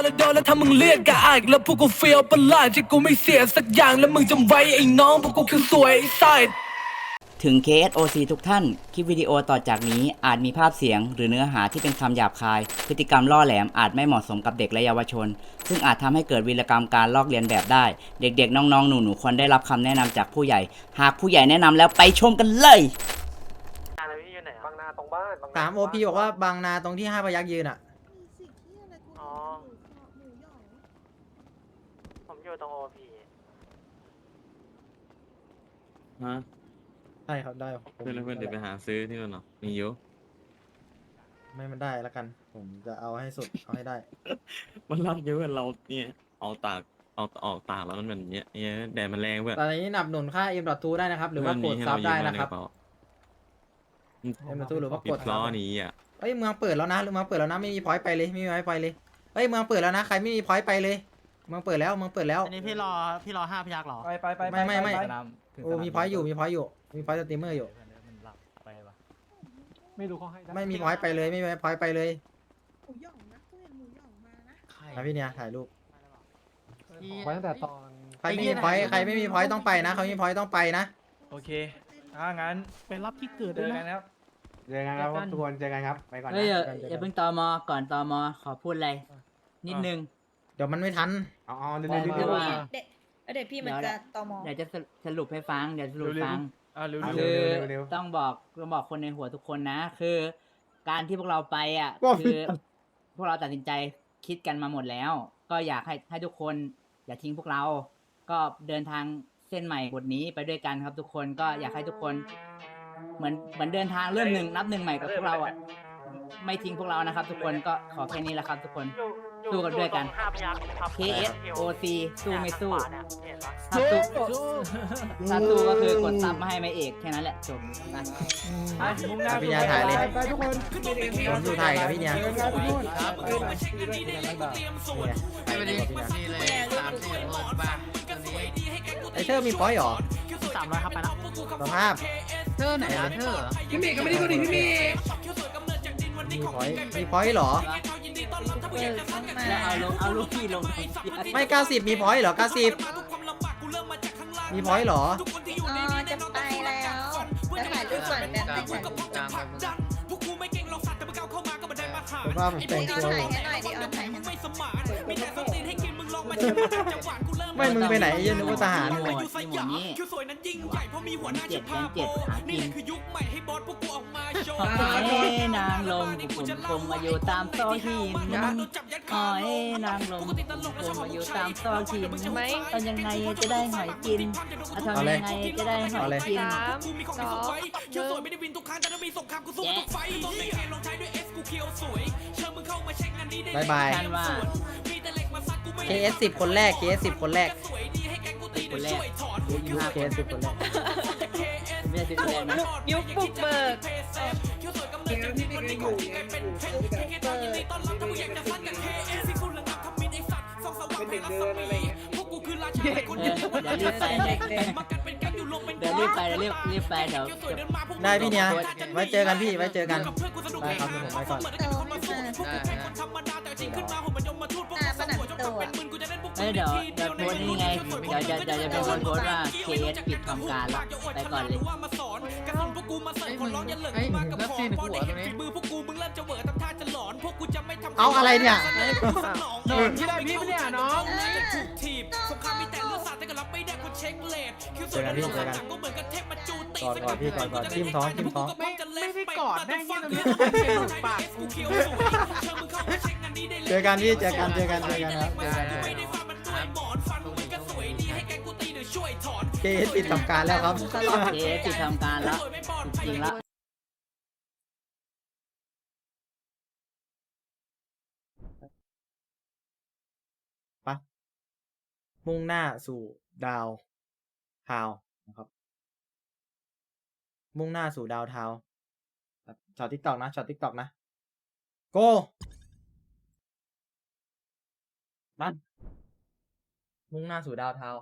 อนแล้วโดนแล้วถ้ามึงเรียกกะอายแล้วพวกกูเฟียวประหลาดที่กูไม่เสียสักอย่างแล้วมึงจำไว้ไอ้น้องพวกกูคือสวยไอ้ไซดถึง KSOC ทุกท่าน คลิปวิดีโอต่อจากนี้อาจมีภาพเสียง หรือเนื้อหาที่เป็นคำหยาบคาย พฤติกรรมล่อแหลมอาจไม่เหมาะสมกับเด็กและเยาวชน ซึ่งอาจทำให้เกิดวีรกรรมการลอกเลียนแบบได้ เด็กๆ น้องๆ หนูๆ ควรได้รับคำแนะนำจากผู้ใหญ่ หากผู้ใหญ่แนะนำแล้วไปชมกันเลยอะไรพี่อยู่ไหนบางนาตรงบ้านบางนาสามโอพีบอกว่าบางนาตรงที่ห้าพยักยืนอะ อ๋อ ผม อยู่ตรงโอพีฮะใช่ครับได้ผมเพื่อนเพื่อนเดี๋ยวไปหาซื้อที่นู่นเนาะมีเยอะไม่มันได้แล้วกัน ผมจะเอาให้สุด เอาให้ได้ มันรักเยอะเพื่อนเราเนี่ยเอาตากเอาออกตากแล้วมันเป็นอย่างเงี้ยเนี่ยแดดมันแรงเพื่อนตอนนี้หนับหนุนค่า M.2 ได้นะครับ หรือว่ากดให้ซับเาได้ยืมนะครับใกเป๋า M.2 หรือว่ากปิดดซัล้อบหนี้อะเอ้ยเมืองเปิดแล้วนะหรือเมืองเปิดแล้วนะไม่มีพอยต์ไปเลยไม่มีพอยต์ไปเลยเอ้ยเมืองเปิดแล้วนะใครไม่มีพอยต์ไปเลยเมืองเปิดแล้วเมืองเปิดแล้ว อันนี้พี่รอพี่รอห้าพยักหรอ ไปไปไปไม่ไม่ไม่ปปโอ้มีพอยต์อยู่มีพอยต์อยู่มีพอยต์สตรีมเมอร์อยู่ไม่รู้เขาให้ด้ไม่มีพอยต์ไปเลยไม่มีพอยต์ไปเลยหมูหย่องนะเพื่อนหมูหย่องมานะนะพี่เนี่ยถ่ายรูปไว้ตั้งแต่ตอนใครไม่มีพอยต์ใครไม่มีพอยต์ต้องไปนะใครไม่มีพอยต์ต้องไปนะ โอเคถ้างั้นไปรับที่เกิดเจด้วยอกันะนครับเจอกันครับทุกคนเจอกันครับไปก่อนเฮ้ยนะอย่าอย่าเพิ่งตอมอก่อนตอมอขอพูดอะไรนิดนึงเดี๋ยวมันไม่ทันเอาเอาเร็วมาๆรีบคือว่า เด็กเด็กพี่มันเดี๋ยวจะตอมอเดี๋ยวจะสรุปให้ฟังเดี๋ยวสรุปให้ฟัง อ่าเร็วเอาๆเร็คืวอๆเร็วต้องบอกต้องบอกคนในหัวทุกคนนะ คือ การที่พวกเราไปอะว่าคือพวกเราตัดสินใจคิดกันมาหมดแล้ว ก็อยากให้ให้ทุกคน อย่าทิ้งพวกเรา ก็เดินทางเส้นใหม่บทนี้ไปด้วยกันครับทุกคนก็อยากให้ทุกคน เหมือนเหมือนเดินทางเริ่มหนึ่งนับหนึ่งใหม่กับพวกเราอะไม่ทิ้งพวกเรานะครับ ทุกคนก็ขอแค่นี้แหละครับ ทุกคน สู้กันด้วยกัน ห้าพยักครับ KSOC สู้ไม่สู้เนี่ยเห็นปะถ้าสู้ถ้าสู้ก็คือกดซับมาให้ไม่เอกแค่นั้นแหละจบนะอะมุ่งหน้าพี่เนี่ยถ่ายเลยไปทุกคนผมดูถ่ายกับพี่เนี่ยเจอกันทุกคนครับเออนะดีด้วยดีด้วยเนี่ยถ่ายกับพี่เนี่ยนี่เลยสามสี่หกบาทตัวนี้ไอเธอมีพอยต์เหรอสามร้อยครับไปแล้วสภาพเธอไหนอะเธอพี่เมย์ก็ไม่ได้ก็ดีพี่เมย์มีพอยต์มีพอยต์เหรอ เออเข้ามาเอาลงเอาลูกพี่ลงไม่ 90 มีพอยต์เหรอ 90 มีพอยต์เหรอ อ๋อจะไปแล้วจะถ่ายรูปก่อนแบบนก่อนกลางไปมึงสภาผมแต่งดิอตันวถ่ายให้หน่อยดิออนถ่ายให้หน่อยไม่มึงไปไหนยันนึกว่าทหารหมวดที่หมวดนี้เจ็ดยังเจ็ดหากินเอ้นาง ลมผมคงมาอยู่ตามซอกหินอ๋อยนางลมผมคงมาอยู่ตามซอกหินทำยังไงจะได้หอยกินทำยังไงจะได้หอยกินสองหนึ่งบายบายท่านว่า KS 10คนแรก KS 10คนแรกติดคนแรกยู KS 10คนแรก ไม่ใช่ติดคนแรกนะยุคบุกเบิกเออเดี๋ยวรีบไปเดี๋ยวรีบไปเดี๋ยวรีบรีบไปเดี๋ยวได้พี่เนี่ยไว้เจอกันพี่ไว้เจอกันได้ครับผมไปก่อนโตขึ้นมาอ่าประดับตัวเดี๋ยวเดี๋ยวโพสต์นี่ไงเดี๋ยวจะเดี๋ยวจะเป็นคนโพสต์ว่า เคสปิดทำการละไปก่อนเลยไอ้มึงไอ้แล้วซีนหัวตรงนี้เอาอะไรเนี่ยโดนที่ได้พี่ปะเนี่ยน้องเจอกันพี่เจอกันกอดกอดพี่กอดกอดทิมท้องทิมท้องไม่ไม่ได้กอดได้ที่ตรงนี้เป็นปากกูเจอกันพี่เจอกันเจอกันเจอกันครับ เจอกัน KS ปิดทำการแล้วครับเคสปิดทำการแล้วจริงๆแล้วมุ่งหน้าสู่ดาวทาวน์นะครับ มุ่งหน้าสู่ดาวทาวน์ช็อตทิกตอกนะช็อตทิกตอกนะ โกมันมุ่งหน้าสู่ดาวทาวน์